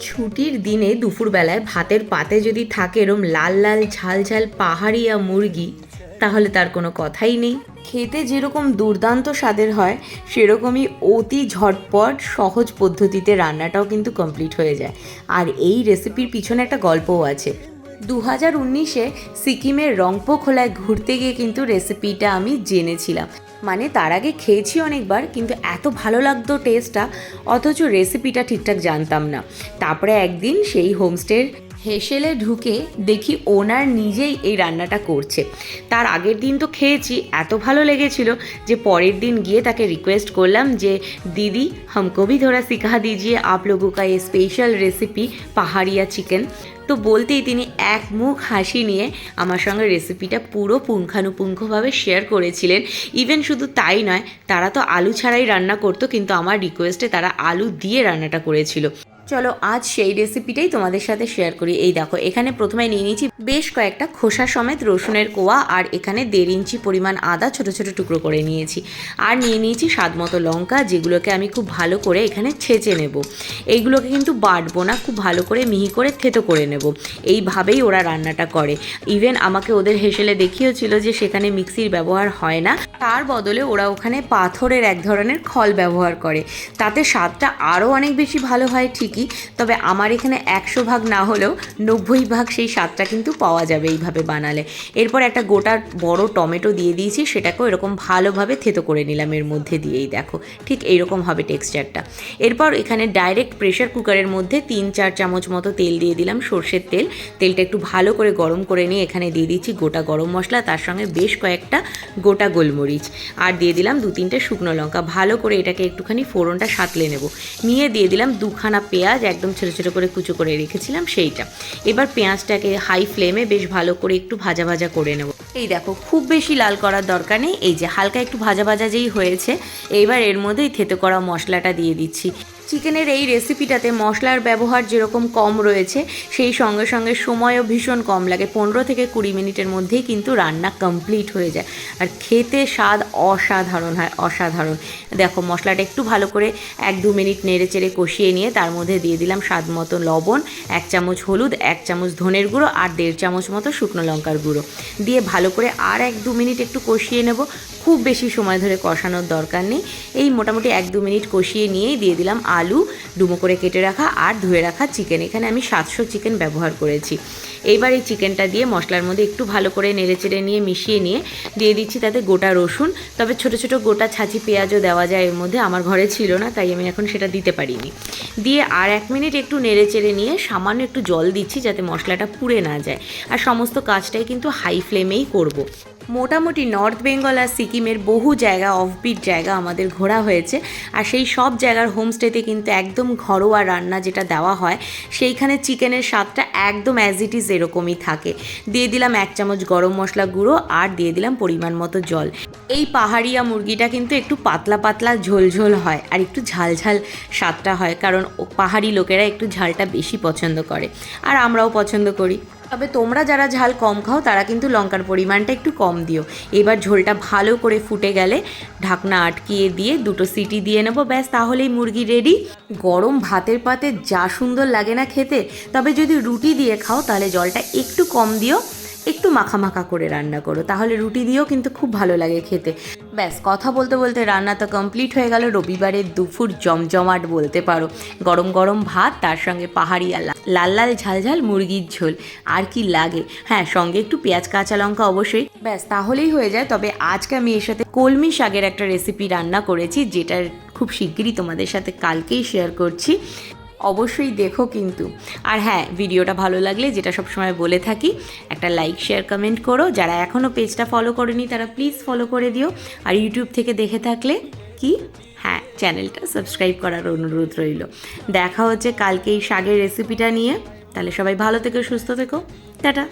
ছুটির দিনে দুপুরবেলায় ভাতের পাতে যদি থাকে এরম লাল লাল, ঝাল ঝাল পাহাড়িয়া মুরগি, তাহলে তার কোনো কথাই নেই। খেতে যেরকম দুর্দান্ত স্বাদের হয়, সেরকমই অতি ঝটপট, সহজ পদ্ধতিতে রান্নাটাও কিন্তু কমপ্লিট হয়ে যায়। আর এই রেসিপির পিছনে একটা গল্পও আছে। দু হাজার উনিশে সিকিমের রংপো খোলায় ঘুরতে গিয়ে কিন্তু রেসিপিটা আমি জেনেছিলাম। মানে তার আগে খেয়েছি অনেকবার কিন্তু এত ভালো লাগতো টেস্টটা অথচ রেসিপিটা ঠিকঠাক জানতাম না তারপরে একদিন সেই হোমস্টের হেসেলে ঢুকে দেখি ওনার নিজেই এই রান্নাটা করছে তার আগের দিন তো খেয়েছি এত ভালো লেগেছিল যে পরের দিন গিয়ে তাকে রিকোয়েস্ট করলাম যে দিদি हमको भी थोड़ा सिखा दीजिए आप लोगों का ये स्पेशल रेसिपी পাহাড়িয়া চিকেন তো বলতেই তিনি এক মুখ হাসি নিয়ে আমার সঙ্গে রেসিপিটা পুরো পুঙ্খানুপুঙ্খভাবে শেয়ার করেছিলেন। ইভেন শুধু তাই নয়, তারা তো আলু ছাড়াই রান্না করতো, কিন্তু আমার রিকোয়েস্টে তারা আলু দিয়ে রান্নাটা করেছিল। চলো আজ সেই রেসিপিটাই তোমাদের সাথে শেয়ার করি। এই দেখো, এখানে প্রথমে নিয়ে নিয়েছি বেশ কয়েকটা খোসা সমেত রসুনের কোয়া, আর এখানে দেড় ইঞ্চি পরিমাণ আদা ছোট ছোট টুকরো করে নিয়েছি। আর নিয়ে নিয়েছি স্বাদ মতো লঙ্কা, যেগুলোকে আমি খুব ভালো করে এখানে ছেঁচে নেব। এইগুলোকে কিন্তু বাটবো না, খুব ভালো করে মিহি করে থেতো করে নেব। এইভাবেই ওরা রান্নাটা করে। ইভেন আমাকে ওদের হেসেলে দেখিয়েছিল যে সেখানে মিক্সির ব্যবহার হয় না। তার বদলে ওরা ওখানে পাথরের এক ধরনের খল ব্যবহার করে। তাতে স্বাদটা আরও অনেক বেশি ভালো হয় ঠিকই তবে আমার এখানে একশো ভাগ না হলেও নব্বই ভাগ সেই স্বাদটা কিন্তু পাওয়া যাবে এইভাবে বানালে। এরপর একটা গোটা বড় টমেটো দিয়ে দিয়েছি, সেটাকেও এরকম ভালোভাবে থেতো করে নিলাম এর মধ্যে দিয়েই, দেখো। ঠিক এইরকম হবে টেক্সচারটা। এরপর এখানে ডাইরেক্ট প্রেশার কুকারের মধ্যে তিন, চার চামচ মতো তেল দিয়ে দিলাম, সর্ষের তেল। তেলটা একটু ভালো করে গরম করে নিয়ে এখানে দিয়ে দিচ্ছি গোটা গরম মশলা, তার সঙ্গে বেশ কয়েকটা গোটা গোলমরিচ। আর দিয়ে দিলাম দু তিনটে শুকনো লঙ্কা। ভালো করে এটাকে একটুখানি ফোড়নটা সাঁতলে নেব। নিয়ে দিয়ে দিলাম দুখানা পেঁয়াজ একদম ছোটো ছোটো করে কুচো করে রেখেছিলাম সেইটা। এবার পেঁয়াজটাকে হাই ফ্লেমে বেশ ভালো করে একটু ভাজা ভাজা করে নেব। এই দেখো, খুব বেশি লাল করার দরকার নেই, এই যে হালকা একটু ভাজা ভাজা যেই হয়েছে, এইবার এর মধ্যেই থেতো করা মশলাটা দিয়ে দিচ্ছি। চিকেনের এই রেসিপিটাতে মশলার ব্যবহার যেরকম কম রয়েছে, সেই সঙ্গে সঙ্গে সময়ও ভীষণ কম লাগে। পনেরো থেকে কুড়ি মিনিটের মধ্যেই কিন্তু রান্না কমপ্লিট হয়ে যায়। আর খেতে স্বাদ অসাধারণ হয়, অসাধারণ। দেখো, মশলাটা একটু ভালো করে এক দু মিনিট নেড়ে চেড়ে কষিয়ে নিয়ে তার মধ্যে দিয়ে দিলাম স্বাদ মতো লবণ, এক চামচ হলুদ, এক চামচ ধনের গুঁড়ো আর দেড় চামচ মতো শুকনো লঙ্কার গুঁড়ো। দিয়ে ভালো করে আর এক দু মিনিট একটু কষিয়ে নেব। খুব বেশি সময় ধরে কষানোর দরকার নেই। এই মোটামুটি এক দু মিনিট কষিয়ে নিয়েই দিয়ে দিলাম আলু, ডুমো করে কেটে রাখা আর ধুয়ে রাখা চিকেন। এখানে আমি সাতশো চিকেন ব্যবহার করেছি। এইবার এই চিকেনটা দিয়ে মশলার মধ্যে একটু ভালো করে নেড়ে চেড়ে নিয়ে মিশিয়ে নিয়ে দিয়ে দিচ্ছি তাতে গোটা রসুন। তবে ছোট ছোট গোটা ছাঁচি পেঁয়াজও দেওয়া যায়, এর মধ্যে আমার ঘরে ছিল না, তাই আমি এখন সেটা দিতে পারিনি। দিয়ে আর এক মিনিট একটু নেড়ে চেড়ে নিয়ে সামান্য একটু জল দিচ্ছি যাতে মশলাটা পুড়ে না যায়। আর সমস্ত কাজটাই কিন্তু হাই ফ্লেমেই করব। মোটামুটি নর্থ বেঙ্গল আর সিকিমের বহু জায়গা অফবিট জায়গা আমাদের ঘোরা হয়েছে। আর সেই সব জায়গার হোমস্টেতে কিন্তু একদম ঘরোয়া রান্না যেটা দেওয়া হয়, সেইখানে চিকেনের স্বাদটা একদম অ্যাজ ইট ইজ এরকমই থাকে। দিয়ে দিলাম এক চামচ গরম মশলা গুঁড়ো আর দিয়ে দিলাম পরিমাণ মতো জল। এই পাহাড়িয়া মুরগিটা কিন্তু একটু পাতলা পাতলা ঝোল ঝোল হয় আর একটু ঝাল ঝাল স্বাদটা হয়, কারণ পাহাড়ি লোকেরা একটু ঝালটা বেশি পছন্দ করে। আর আমরাও পছন্দ করি। তবে তোমরা যারা ঝাল কম খাও, তারা কিন্তু লঙ্কার পরিমাণটা একটু কম দিও। এবার ঝোলটা ভালো করে ফুটে গেলে ঢাকনা আটকিয়ে দিয়ে দুটো সিটি দিয়ে নেব। ব্যাস, তাহলেই মুরগি রেডি গরম ভাতের পাতে যা সুন্দর লাগে না খেতে, তবে যদি রুটি দিয়ে খাও, তাহলে জলটা একটু কম দিও। একটু মাখা মাখা করে রান্না করো, তাহলে রুটি দিয়েও কিন্তু খুব ভালো লাগে খেতে। ব্যাস, কথা বলতে বলতে রান্না তো কমপ্লিট হয়ে গেল রবিবারের দুপুর জমজমাট বলতে পারো। গরম গরম ভাত, তার সঙ্গে পাহাড়ি লাল লাল ঝাল ঝাল মুরগির ঝোল, আর কি লাগে? হ্যাঁ সঙ্গে একটু পেঁয়াজ, কাঁচা লঙ্কা অবশ্যই। ব্যাস, তাহলেই হয়ে যায়, তবে আজকে আমি এর সাথে কলমি শাকের একটা রেসিপি রান্না করেছি যেটার খুব শিগগিরই তোমাদের সাথে কালকেই শেয়ার করছি। অবশ্যই দেখো কিন্তু। আর হ্যাঁ ভিডিওটা ভালো লাগলে যেটা সবসময় বলে থাকি, একটা লাইক শেয়ার কমেন্ট করো। যারা এখনও পেজটা ফলো করেনি, তারা প্লিজ ফলো করে দিও। আর ইউটিউব থেকে দেখে থাকলে কি? হ্যাঁ চ্যানেলটা সাবস্ক্রাইব করার অনুরোধ রইল। দেখা হচ্ছে কালকে এই শাগের রেসিপিটা নিয়ে। তাহলে সবাই ভালো থেকো, সুস্থ থেকো। টাটা।